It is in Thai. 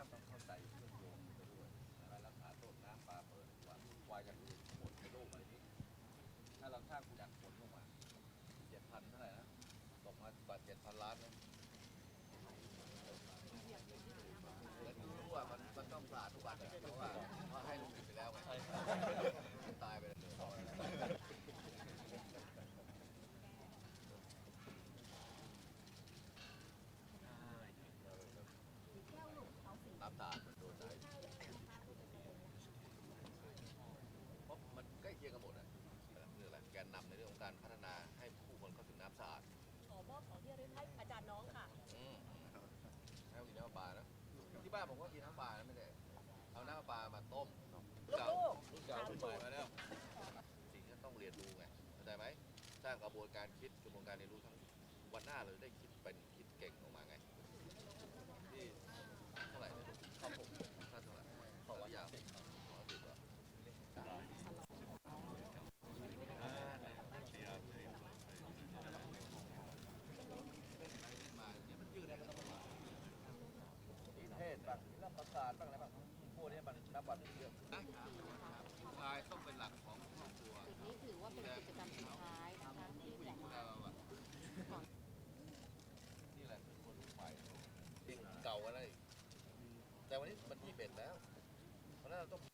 างต้องเข้าใจเรื่องโยงไปด้วยอะไรรักษาต้นน้ำปลาเปิดว่าควายอย่างอื่นหมดในโลกใบนี้ ถ้าเราสร้างจากผลลงมาเจ็ดพันเท่าไหร่นะตกมากว่าเจ็ดพันล้านนะแล้วดูรู้ว่ามันมันต้องสะอาดทุกวันอะเพราะว่าเขาให้ลูกศิษย์ไปแล้วไงตายไปเลยน้ำ ตาลมันโดนได้เพราะมันใกล้เคียงกันหมดอะคืออะไรแกนนำในเรื่องของการพัฒนาให้ผู้คนเข้าถึงน้ำสะอาดขอมอบของที่ระลึกให้อาจารย์น้องค่ะ อืมให้กินน้ำปลานะที่บ้านผมก็กินน้ำปลานะไม่ได้เอาน้ำปลามาต้มลูกๆ รุ่นเก่ารุ่นใหม่มาแล้วสิ่งที่ต้องเรียนรู้ไงเข้าใจไหมสร้างกระบวนการคิดกระบวนการเรียนรู้ทั้งวันหน้าเราได้คิดเป็นคิดเก่งออกมาไงที่เท่าไหร่นะครับผมท่านเท่าไหร่ขอว่าอยางขอสิบเหรอมาเนี่ยมันยืดได้ก็ต้องมา นิเทศบ้างนิรประสาทบ้างอะไรบ้างพวก นี้มันนับวันเรื่องนะชายต้องเป็นหลักของครอบครัวจุดนี้ถือว่าเป็นกิจกรรมสุดท้ายนะคะที่ผู้หญิงของเราอะนี่แหละคือคนทุกฝ่ายเก่าอะไรแต่วันนี้มันที่เป็ดแล้ว เพราะนั้นเราต้อง